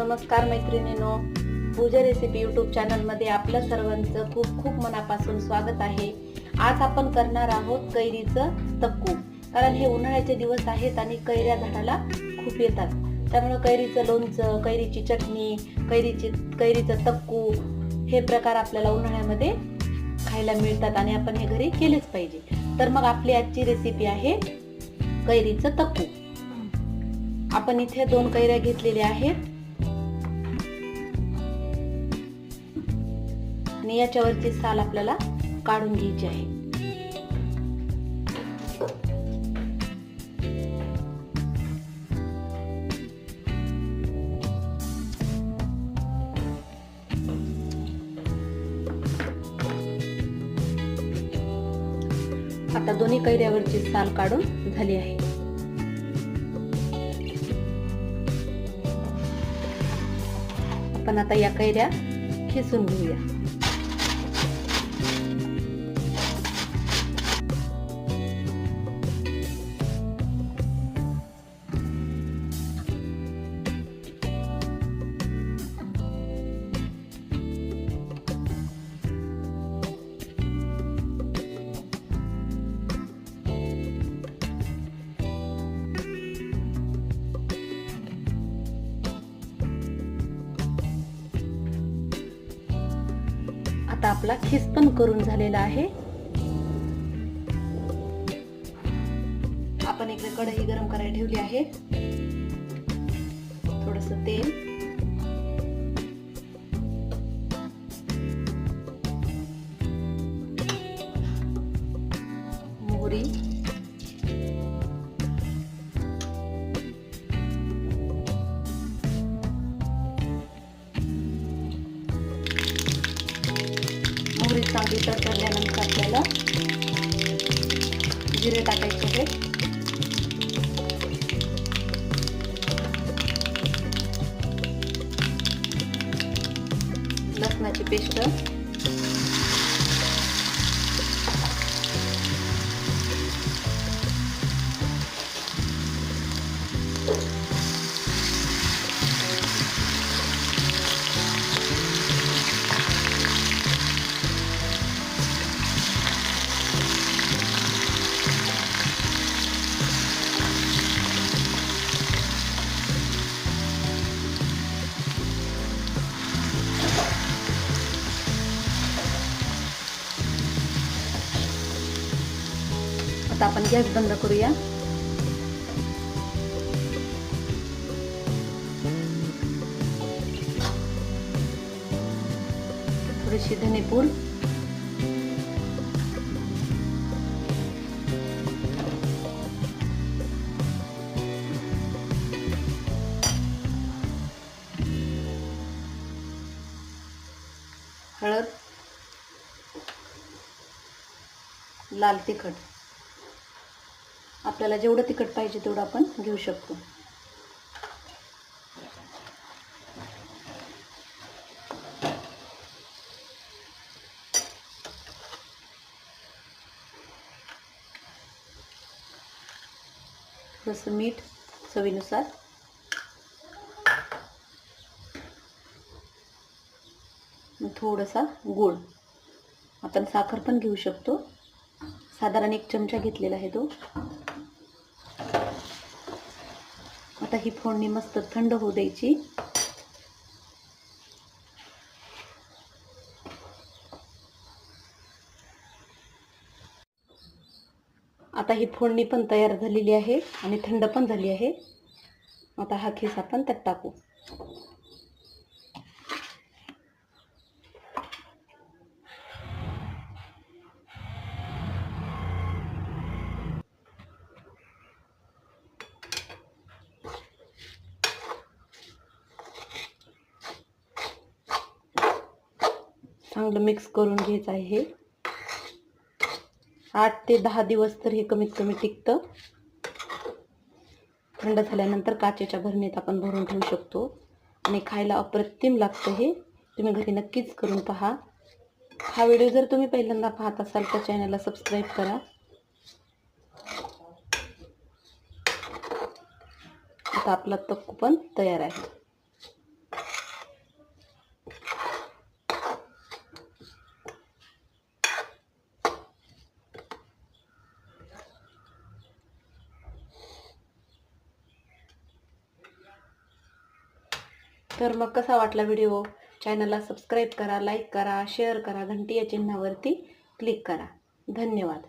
नमस्कार मैत्रिणीनो. पूजा recipe YouTube चॅनलमध्ये आपल्या सर्वांचं खूप खूप मनापासून स्वागत आहे. आज आपण करणार आहोत कैरीचं तक्कू. कारण हे उन्हाळ्याचे दिवस आहेत आणि कैऱ्या झाडाला खूप येतात. त्यामुळं कैरीचं लोणचं कैरीची चटणी कैरीची कैरीचं तक्कू हे प्रकार आपल्याला उन्हाळ्यामध्ये खायला मिळतात आणि आपण हे घरी केलेच पाहिजे. तर मग आपली आजची रेसिपी आहे कैरीचं तक्कू. आपण इथे दोन कैऱ्या घेतलेल्या आहेत. आणि याच्यावरची साल आपल्याला काढून घ्यायची आहे. आता दोन्ही कैऱ्यावरची साल काढून झाली आहे. आपण आता या कैऱ्या खिसून घेऊया. आता आपला खिस पण करून झालेला आहे. आपण इकडे कढई गरम करायला ठेवली आहे. थोडस तेल. मोहरी. मोहरी चांगली तडतडल्यानंतर आपल्याला जिरे टाकायचे आहे लसणाची पेस्ट. आता आपण गॅस बंद करूया. थोडीशी धनेपूड हळद. लाल तिखट. आपल्याला जेवढं तिखट पाहिजे तेवढं आपण घेऊ शकतो. थोडंसं मीठ चवीनुसार. थोडासा गोड आपण साखर पण घेऊ शकतो. साधारण एक चमचा घेतलेला आहे तो. आता ही फोडणी मस्त थंड होऊ द्यायची. आता ही फोडणी पण तयार झालेली आहे आणि थंड पण झाली आहे. आता हा खिस आपण त्यात टाकू. चांगलं मिक्स करून घ्यायचं आहे. आठ ते दहा दिवस तर हे कमीत कमी टिकतं. थंड झाल्यानंतर काचेच्या भरणीत आपण भरून ठेवू शकतो. आणि खायला अप्रतिम लागतं हे. तुम्ही घरी नक्कीच करून पहा. हा व्हिडिओ जर तुम्ही पहिल्यांदा पाहत असाल तर चॅनलला सबस्क्राईब करा. आता आपला तक्कू पण तयार आहे. तर मग कसा वाटला व्हिडिओ चॅनलला सबस्क्राईब करा लाईक करा शेअर करा घंटी या चिन्हावरती क्लिक करा. धन्यवाद.